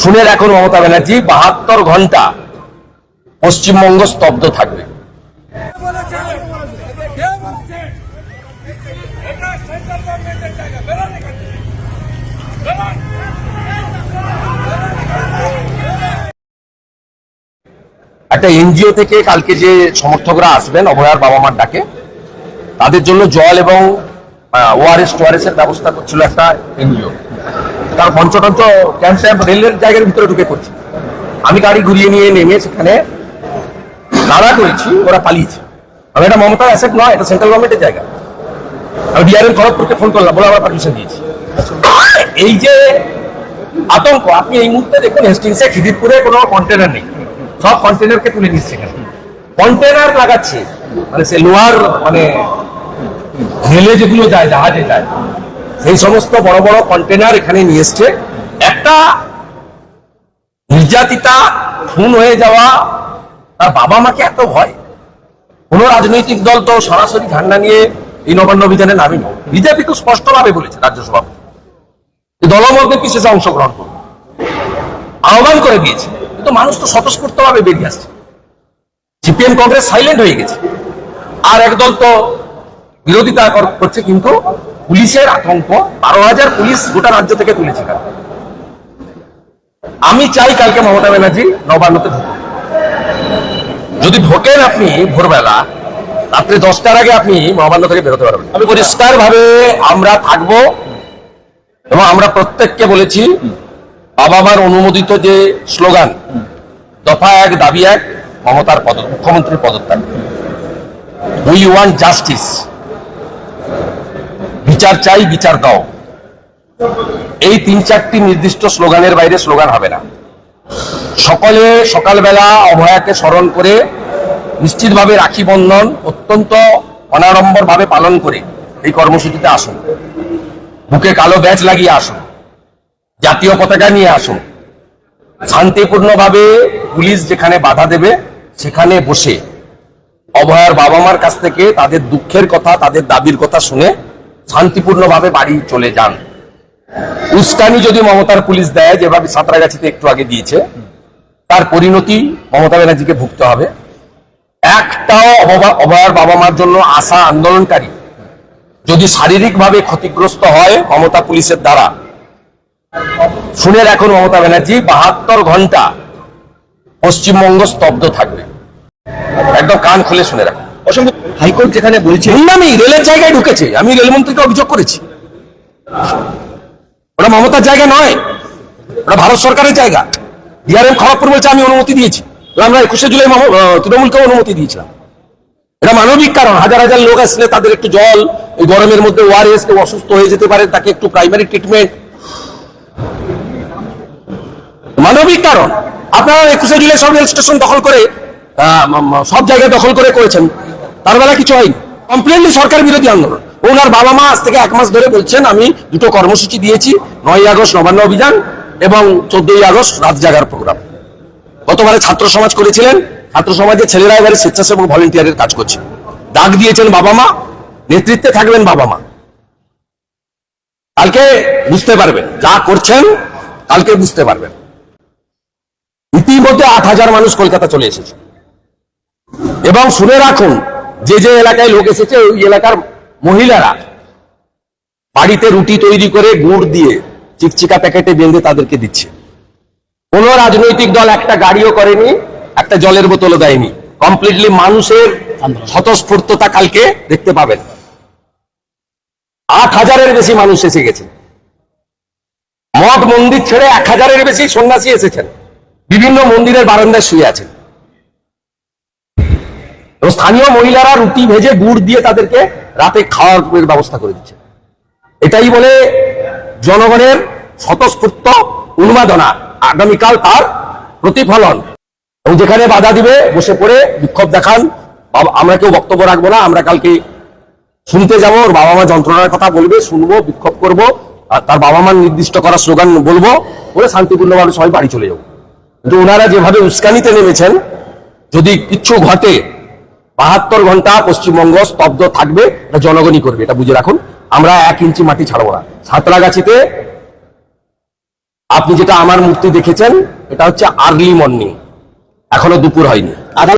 শুনে রাখুন মমতা ব্যানার্জি, বাহাত্তর ঘণ্টা পশ্চিমবঙ্গ স্তব্ধ থাকবে। একটা এনজিও থেকে কালকে যে সমর্থকরা আসবেন, অভয়ার বাবা মার ডাকে, তাদের জন্য জল এবং ওআরএস এর ব্যবস্থা করছিল একটা এনজিও তার পঞ্চটঞ্চ ক্যাম্প রেলের জায়গার ভিতরে ঢুকে করছে আমি গাড়ি ঘুরিয়ে নিয়ে নেমে সেখানে দাঁড়া করেছি, ওরা পালিয়েছে। আমি এটা মমতার অ্যাসেট নয়, এটা সেন্ট্রাল গভর্নমেন্টের জায়গা। আমি ডিআরএম খড়গপুরকে ফোন করলাম, বলে আমার পারমিশন দিয়েছি। এই যে আতঙ্ক, আপনি এই মুহূর্তে দেখুন হেস্টিংসে খিদিরপুরে কোনো কন্টেনার নেই। সব কন্টেনারকে তুলে নিচ্ছে এখানে। কন্টেনার লাগাচ্ছে। মানে সে লোহার মানে রেলে যেগুলো যায়, জাহাজে যায়। সেই সমস্ত বড় বড় কন্টেনার এখানে নিয়ে এসছে। একটা নির্যাতিতা, খুন হয়ে যাওয়া, তার বাবা মাকে এত ভয়। কোন রাজনৈতিক দল তো সরাসরি ঝান্ডা নিয়ে এই নবান্ন অভিযানে নামেনি। বিজেপি তো স্পষ্টভাবে বলেছে রাজ্য সভাপতি যে দলমর্গে বিশেষে অংশগ্রহণ করবে? আহ্বান করে দিয়েছে। কিন্তু মানুষ তো স্বতঃস্ফূর্ত ভাবে বেরিয়ে আসছে। সিপিএম কংগ্রেস সাইলেন্ট হয়ে গেছে। আর একদল তো বিরোধিতা কর- করছে কিন্তু পুলিশের আতঙ্ক বারো হাজার পুলিশ গোটা রাজ্য থেকে তুলেছে। আমি চাই কালকে মমতা ব্যানার্জি নবান্নতে ঢুকুন যদি ঢোকেন আপনি ভোরবেলা রাত্রে দশটার আগে আপনি নবান্ন থেকে বেরোতে পারবেন। আমি পরিষ্কার ভাবে আমরা থাকব এবং আমরা প্রত্যেককে বলেছি বাবা মার অনুমোদিত যে স্লোগান দফা এক দাবি এক মমতার পদ মুখ্যমন্ত্রীর পদত্যাগ। উই ওয়ান্ট জাস্টিস বিচার চাই, বিচার দাও। এই তিন চারটি নির্দিষ্ট স্লোগানের বাইরে স্লোগান হবে না। সকলে সকালবেলা অভয়াকে স্মরণ করে নিশ্চিতভাবে রাখি বন্ধন অত্যন্ত অনাড়ম্বর ভাবে পালন করে এই কর্মসূচিতে আসুন। বুকে কালো ব্যাচ লাগিয়ে আসুন। জাতীয় পতাকা নিয়ে আসুন। শান্তিপূর্ণভাবে পুলিশ যেখানে বাধা দেবে, সেখানে বসে। অভয়ার বাবা মার কাছ থেকে তাদের দুঃখের কথা, তাদের দাবির কথা শুনে শান্তিপূর্ণভাবে বাড়ি চলে যান। উস্কানি যদি মমতার পুলিশ দেয়, যেভাবে সাঁতরাগাছিতে একটু আগে দিয়েছে, তার পরিণতি মমতা ব্যানার্জিকে ভুগতে হবে। একটাও অভয়ার বাবা মার জন্য আশা আন্দোলনকারী যদি শারীরিকভাবে ক্ষতিগ্রস্ত হয় মমতা পুলিশের দ্বারা। শুনে রাখুন মমতা ব্যানার্জি, বাহাত্তর ঘণ্টা পশ্চিমবঙ্গ স্তব্ধ থাকবে। একদম কান খুলে শুনে রাখুন। অসংখ্য হাইকোর্ট যেখানে বলছে আমি রেলের জায়গায় ঢুকেছে। আমি রেলমন্ত্রীকে অভিযোগ করেছি। ওটা মমতার জায়গা নয়। ওটা ভারত সরকারের জায়গা। ডিআরএম খড়গপুর বলছে আমি অনুমতি দিয়েছি। আমরা একুশে জুলাই আহ, অনুমতি দিয়েছিলাম। এটা মানবিক কারণ। হাজার হাজার লোক আসলে তাদের একটু জল এই গরমের মধ্যে ওয়ারেস কেউ অসুস্থ হয়ে যেতে পারে তাকে একটু প্রাইমারি ট্রিটমেন্ট মানবিক কারণ। আপনারা একুশে জুলাই সব রেল স্টেশন দখল করে সব জায়গায় দখল করে করেছেন। তার বেলা কিছু হয়নি। কমপ্লেনলি সরকার বিরোধী আন্দোলন। ওনার বাবা মা আজ থেকে এক মাস ধরে বলছেন, আমি দুটো কর্মসূচি দিয়েছি নয় আগস্ট নবান্ন অভিযান এবং চোদ্দই আগস্ট রাত জাগার প্রোগ্রাম গতবারে ছাত্র সমাজ করেছিলেন। ছাত্র সমাজের ছেলেরা এবারে স্বেচ্ছাসেবক ভলেন্টিয়ারের কাজ করছে। ডাক দিয়েছেন বাবা মা, নেতৃত্বে থাকবেন বাবা মা। কালকে বুঝতে পারবেন, যা করছেন কালকে বুঝতে পারবেন। ইতিমধ্যে আট হাজার মানুষ কলকাতা চলে এসেছে। এবং শুনে রাখুন যে যে এলাকায় লোক এসেছে, ওই এলাকার মহিলারা বাড়িতে রুটি তৈরি করে গুড় দিয়ে চিকচিকা প্যাকেটে বেঁধে তাদেরকে দিচ্ছে। কোন রাজনৈতিক দল একটা গাড়িও করেনি, একটা জলের বোতলও দেয়নি। কমপ্লিটলি মানুষের স্বতঃস্ফূর্ততা কালকে দেখতে পাবেন। আট হাজারের বেশি মানুষ এসে গেছে। মঠ মন্দির ছেড়ে এক হাজারের বেশি সন্ন্যাসী এসেছেন। বিভিন্ন মন্দিরের বারান্দায় শুয়ে আছেন। এবং স্থানীয় মহিলারা রুটি ভেজে গুড় দিয়ে তাদেরকে রাতে খাওয়ার ব্যবস্থা করে দিচ্ছে। এটাই বলে জনগণের স্বতঃস্ফূর্ত উন্মাদনা। আগামীকাল তার প্রতিফলন। এবং যেখানে বাধা দিবে, বসে পড়ে বিক্ষোভ দেখান। আমরা কেউ বক্তব্য রাখব না, আমরা কালকে শুনতে যাব, ওর বাবা মা যন্ত্রণার কথা বলবে, শুনব, বিক্ষোভ করব, আর তার বাবা মার নির্দিষ্ট করা স্লোগান বলব, বলে শান্তিপূর্ণভাবে সবাই বাড়ি চলে যাব। কিন্তু ওনারা যেভাবে উস্কানিতে নেমেছেন, যদি কিচ্ছু ঘটে বাহাত্তর ঘণ্টা পশ্চিমবঙ্গ স্তব্ধ থাকবে, এটা জনগণই করবে, এটা বুঝে রাখুন। আমরা এক ইঞ্চি মাটি ছাড়বো না। সাঁতরাগাছিতে আপনি যেটা আমার মূর্তি দেখেছেন, এটা হচ্ছে আর্লি মর্নিং। এখনও দুপুর হয়নি।